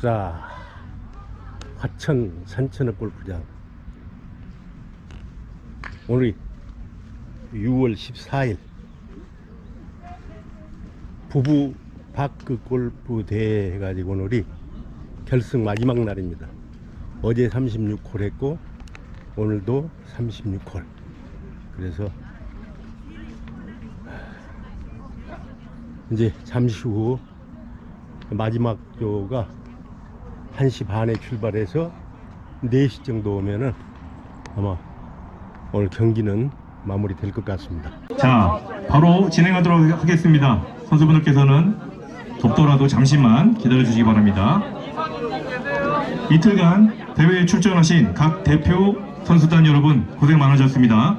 자, 화천 산천어 골프장. 오늘이 6월 14일 부부 바크 골프 대회 해가지고 오늘이 결승 마지막 날입니다. 어제 36홀 했고 오늘도 36홀. 그래서 이제 잠시 후 마지막 조가 1시 반에 출발해서 4시 정도 오면은 아마 오늘 경기는 마무리 될 것 같습니다. 자, 바로 진행하도록 하겠습니다. 선수분들께서는 덥더라도 잠시만 기다려 주시기 바랍니다. 이틀간 대회에 출전하신 각 대표 선수단 여러분 고생 많으셨습니다.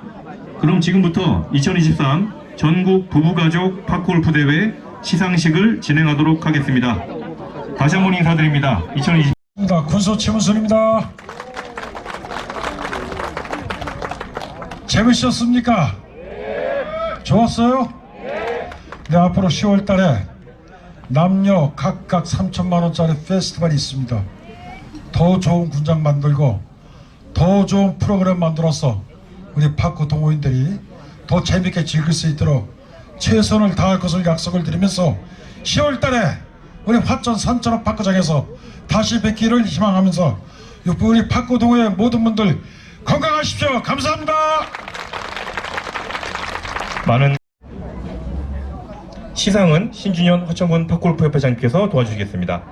그럼 지금부터 2023 전국 부부가족 팝골프 대회 시상식을 진행하도록 하겠습니다. 다시 한 번 인사드립니다. 2020 입니다. 군소 최문선입니다. 재밌었습니까? 좋았어요? 네, 앞으로 10월 달에 남녀 각각 3천만 원짜리 페스티벌이 있습니다. 더 좋은 군장 만들고 더 좋은 프로그램 만들어서 우리 파크 동호인들이 더 재밌게 즐길 수 있도록 최선을 다할 것을 약속을 드리면서 10월 달에 우리 화천 산천업 파크장에서 다시 뵙기를 희망하면서 우리 파크 동호회 모든 분들 건강하십시오. 감사합니다. 많은 시상은 신준현 화천군 팝골프협회장님께서 도와주시겠습니다.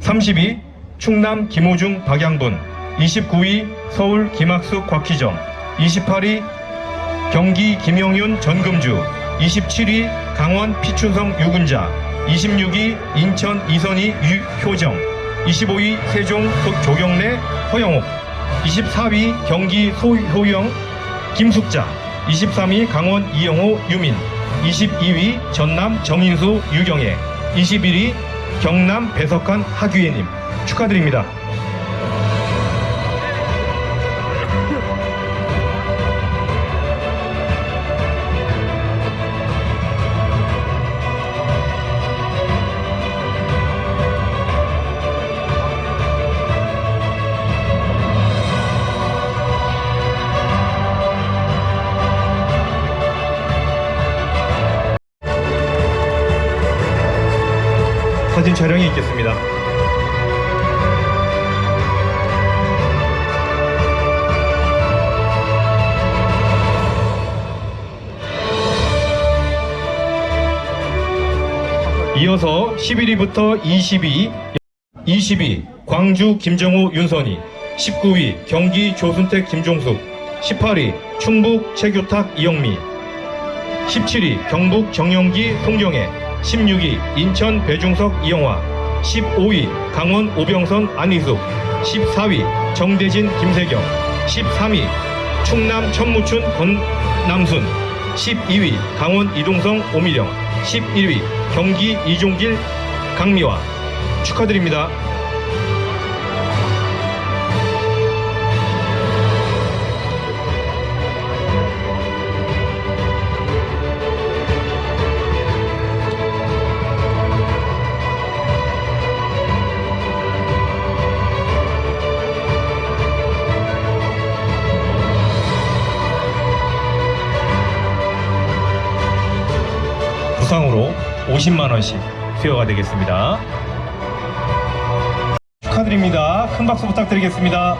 32 충남 김호중 박양분 29위 서울 김학숙 곽희정 28위 경기 김영윤 전금주 27위 강원 피춘성 유근자 26위 인천 이선희 유효정 25위 세종 조경래 허영옥 24위 경기 소효영 김숙자 23위 강원 이영호 유민 22위 전남 정인수 유경애 21위 경남 배석한 하규예님 축하드립니다. 사진 촬영이 있겠습니다. 이어서 11위부터 22, 22 광주 김정호 윤선희, 19위 경기 조순택 김종숙, 18위 충북 최교탁 이영미, 17위 경북 정영기 송경애 16위 인천 배중석 이영화 15위 강원 오병선 안희숙 14위 정대진 김세경 13위 충남 천무춘 권남순 12위 강원 이동성 오미령 11위 경기 이종길 강미화 축하드립니다. 50만 원씩 수여가 되겠습니다. 축하드립니다. 큰 박수 부탁드리겠습니다.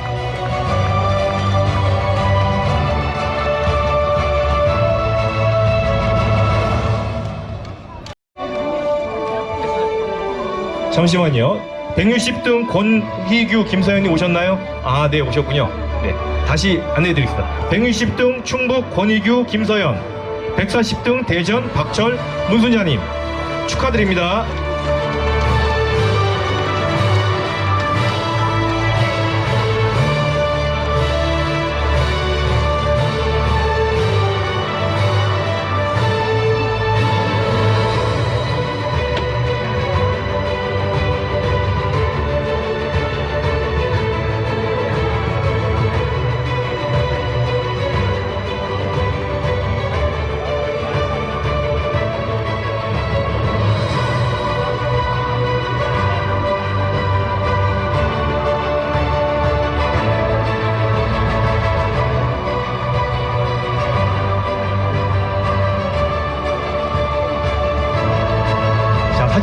잠시만요. 160등 권희규 김사연이 오셨나요? 아, 네, 오셨군요. 네, 다시 안내해 드리겠습니다. 160등 충북 권희규 김서연, 140등 대전 박철 문순자님 축하드립니다.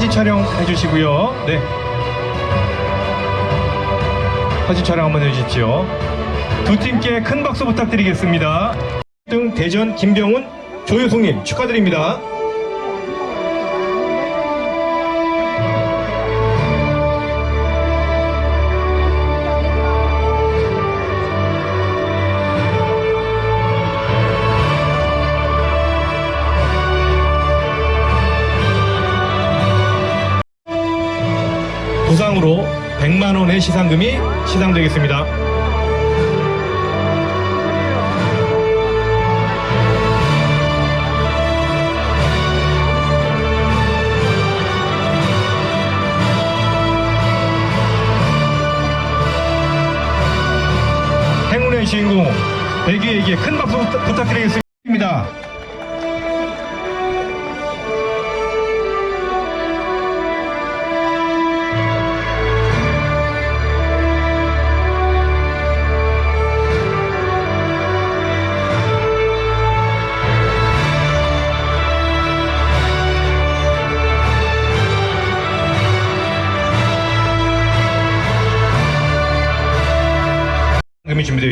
촬영해 주시고요. 네. 사진 촬영 한번 해주십시오. 두 팀께 큰 박수 부탁드리겠습니다. 등 대전 김병훈 조효숙님 축하드립니다. 100만 원의 시상금이 시상되겠습니다. 주인공 배기에게 큰 박수 부탁- 부탁드리겠습니다.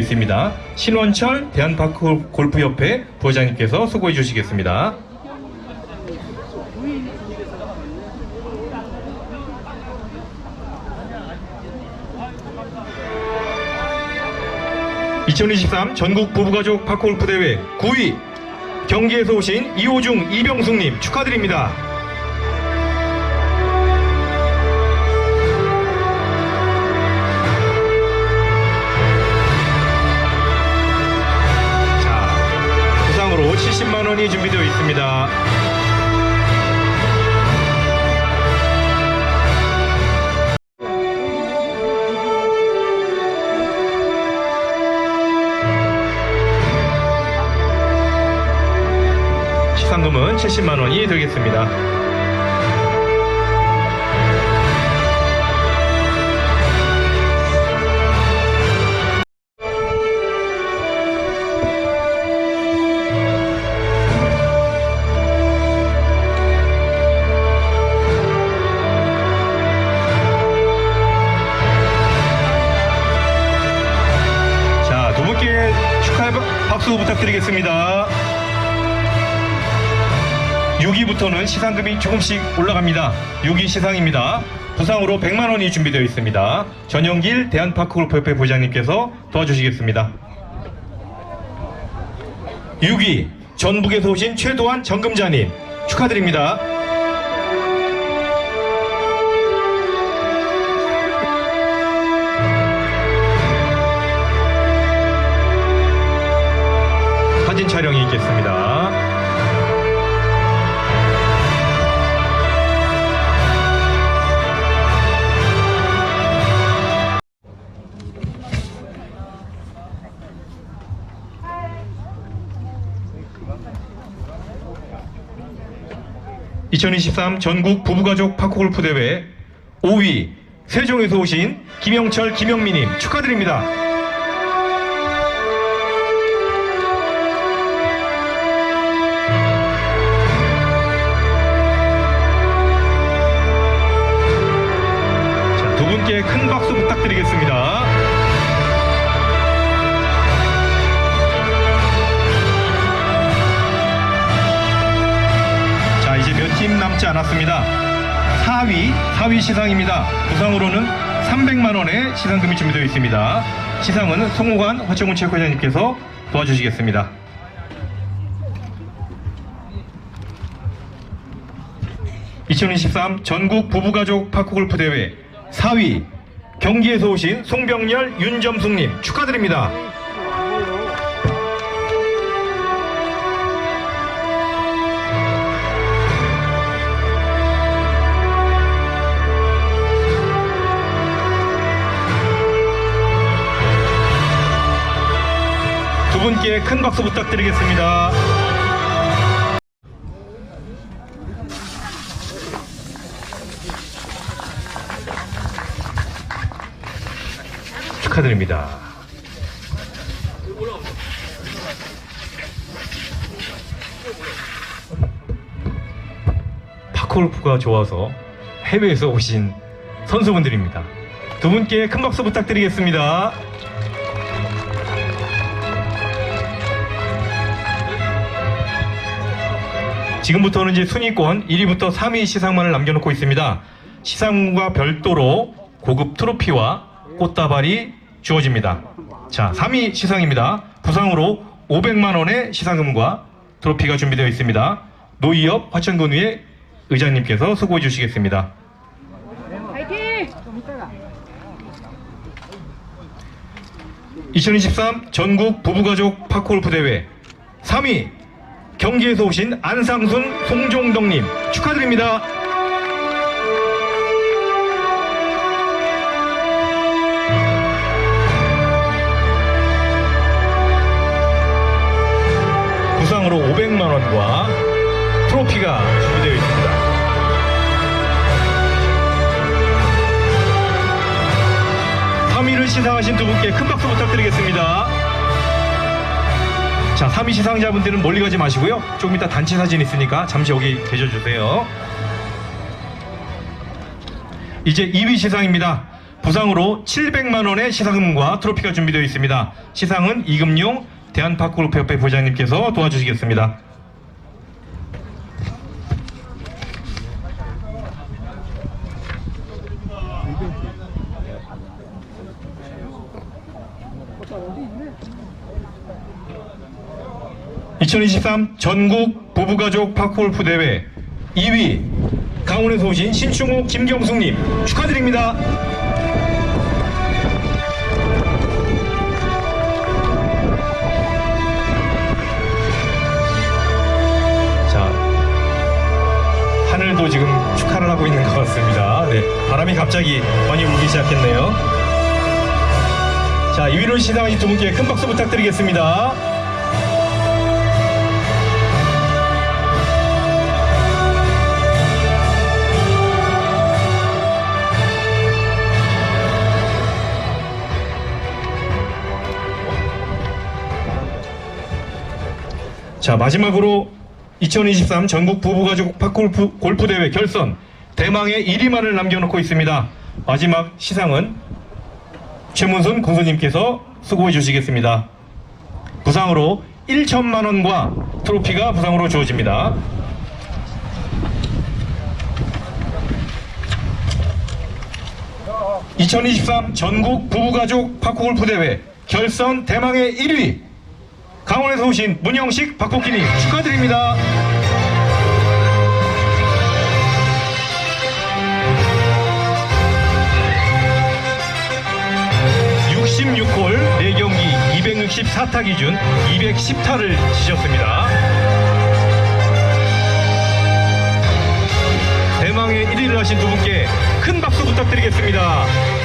있습니다. 신원철 대한파크 골프협회 부회장님께서 수고해 주시겠습니다. (2023) 전국 부부가족 파크골프 대회 9위 경기에서 오신 이호중 이병숙님 축하드립니다. 70만 원이 준비되어 있습니다. 시상금은 70만 원이 되겠습니다. 박- 박수 부탁드리겠습니다. 6위부터는 시상금이 조금씩 올라갑니다. 6위 시상입니다. 부상으로 100만 원이 준비되어 있습니다. 전영길 대한파크골프협회 부장님께서 도와주시겠습니다. 6위 전북에서 오신 최도환 정금자님 축하드립니다. (2023) 전국 부부가족 파크골프 대회 5위 세종에서 오신 김영철 김영미님 축하드립니다. 자, 두 분께 큰 박수 부탁드리겠습니다. 남지 않았습니다. 4위, 4위 시상입니다. 부상으로는 300만 원의 시상금이 준비되어 있습니다. 시상은 송호관 화천군 체육회장님께서 도와주시겠습니다. (2023) 전국 부부가족 파크골프 대회 4위 경기에서 오신 송병열 윤점숙님 축하드립니다. 분께 큰 박수 부탁드리겠습니다. 축하드립니다. 파크골프가 좋아서 해외에서 오신 선수분들입니다. 두 분께 큰 박수 부탁드리겠습니다. 지금부터는 이제 순위권 1위부터 3위 시상만을 남겨놓고 있습니다. 시상과 별도로 고급 트로피와 꽃다발이 주어집니다. 자, 3위 시상입니다. 부상으로 500만 원의 시상금과 트로피가 준비되어 있습니다. 노이업 화천군위의 의장님께서 수고해 주시겠습니다. 파이팅! 2023 전국 부부가족 파크골프 대회 3위 경기에서 오신 안상순 송종덕님 축하드립니다. 부상으로 500만 원과 트로피가 준비되어 있습니다. 삼위를 시상하신 두 분께 큰 박수 부탁드리겠습니다. 자, 3위 시상자분들은 멀리 가지 마시고요. 조금 이따 단체 사진 있으니까 잠시 여기 계셔주세요. 이제 2위 시상입니다. 부상으로 700만 원의 시상금과 트로피가 준비되어 있습니다. 시상은 이금용 대한파크골프협회 부장님께서 도와주시겠습니다. (2023) 전국 부부가족 파크골프 대회 2위 강원에서 오신 신충우 김경숙님 축하드립니다. 자, 하늘도 지금 축하를 하고 있는 것 같습니다. 네, 바람이 갑자기 많이 불기 시작했네요. 자, 2위를 시상하신 두 분께 큰 박수 부탁드리겠습니다. 자 마지막으로 2023 전국 부부가족 팝골프 골프 대회 결선 대망의 1위만을 남겨놓고 있습니다. 마지막 시상은 최문순 군수님께서 수고해 주시겠습니다. 부상으로 1천만 원과 트로피가 부상으로 주어집니다. (2023) 전국 부부가족 파크골프 대회 결선 대망의 1위 강원에서 오신 문영식 박복희님 축하드립니다. (66홀) 4경기 264타 기준 210타를 치셨습니다. 대망의 1위를 하신 두 분께 큰 박수 부탁드리겠습니다.